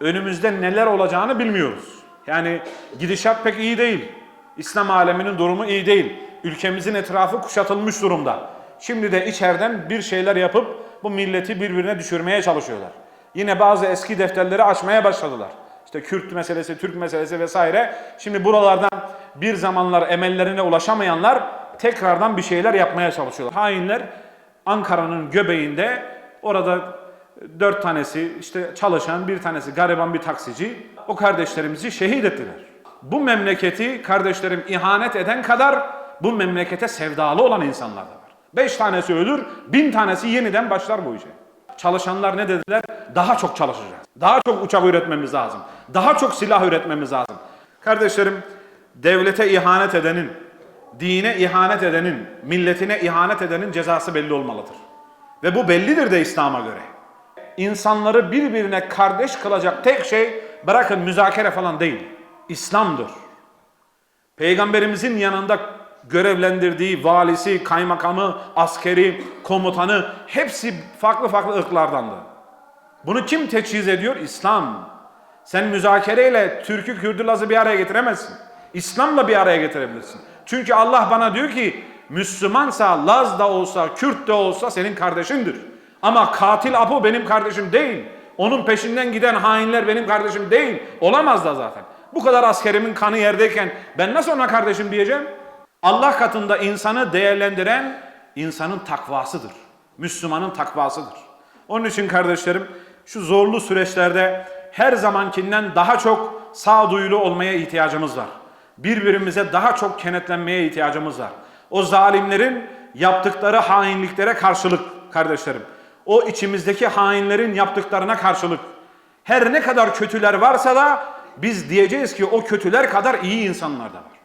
önümüzde neler olacağını bilmiyoruz. Yani gidişat pek iyi değil. İslam aleminin durumu iyi değil. Ülkemizin etrafı kuşatılmış durumda. Şimdi de içeriden bir şeyler yapıp bu milleti birbirine düşürmeye çalışıyorlar. Yine bazı eski defterleri açmaya başladılar. İşte Kürt meselesi, Türk meselesi vesaire. Şimdi buralardan bir zamanlar emellerine ulaşamayanlar tekrardan bir şeyler yapmaya çalışıyorlar. Hainler Ankara'nın göbeğinde orada dört tanesi işte çalışan bir tanesi gariban bir taksici o kardeşlerimizi şehit ettiler. Bu memleketi kardeşlerim ihanet eden kadar bu memlekete sevdalı olan insanlar da var. Beş tanesi ölür, bin tanesi yeniden başlar bu işe. Çalışanlar ne dediler? Daha çok çalışacağız. Daha çok uçak üretmemiz lazım. Daha çok silah üretmemiz lazım. Kardeşlerim, devlete ihanet edenin, dine ihanet edenin, milletine ihanet edenin cezası belli olmalıdır. Ve bu bellidir de İslam'a göre. İnsanları birbirine kardeş kılacak tek şey bırakın müzakere falan değil. İslam'dır. Peygamberimizin yanında görevlendirdiği valisi, kaymakamı, askeri, komutanı hepsi farklı farklı ırklardandı. Bunu kim teçhiz ediyor? İslam. Sen müzakereyle Türk'ü, Kürd'ü, Laz'ı bir araya getiremezsin. İslam'la bir araya getirebilirsin. Çünkü Allah bana diyor ki Müslümansa, Laz da olsa, Kürt de olsa senin kardeşindir. Ama katil Apo benim kardeşim değil. Onun peşinden giden hainler benim kardeşim değil. Olamaz da zaten. Bu kadar askerimin kanı yerdeyken ben nasıl ona kardeşim diyeceğim? Allah katında insanı değerlendiren insanın takvasıdır. Müslümanın takvasıdır. Onun için kardeşlerim şu zorlu süreçlerde her zamankinden daha çok sağduyulu olmaya ihtiyacımız var. Birbirimize daha çok kenetlenmeye ihtiyacımız var. O zalimlerin yaptıkları hainliklere karşılık kardeşlerim. O içimizdeki hainlerin yaptıklarına karşılık. Her ne kadar kötüler varsa da biz diyeceğiz ki o kötüler kadar iyi insanlar da var.